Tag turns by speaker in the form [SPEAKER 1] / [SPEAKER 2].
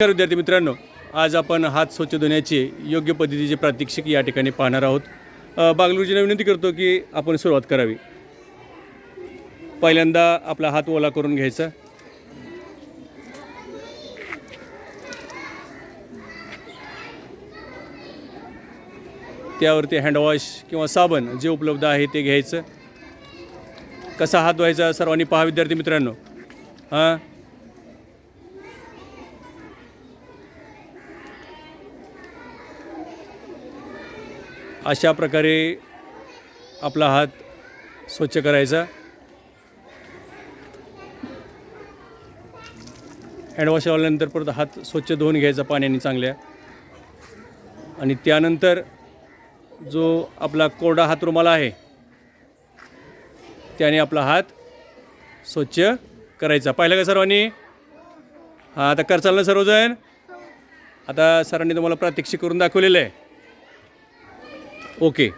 [SPEAKER 1] नमस्कार विद्यार्थी मित्रांनो आज आपण हात स्वच्छ धुण्याचे योग्य पद्धतीचे प्रात्यक्षिक या ठिकाणी पाहणार आहोत. अ, विनंती करतो की आपण सुरुवात करावी. पहिल्यांदा आपला हात ओला करून घ्यायचा. त्यावरती हँडवॉश किंवा साबण जे उपलब्ध आहे ते घ्यायचं. कसा हात धुवायचा सर्वांनी पहा विद्यार्थी मित्रांनो. हां? अशा प्रकारे आपला हात स्वच्छ करायचा. हँडवॉश लावल्यानंतर परत हात स्वच्छ धुवून घ्यायचा पाण्याने चांगल्या. आणि त्यानंतर जो आपला कोरडा हात रुमाल आहे त्याने आपला हात स्वच्छ करायचा. पाहिलं का सर्वांनी? हां आता करचाल ना सर्वजण? आता सरांनी तुम्हाला प्रात्यक्षिक करून दाखवलेलं आहे. okay.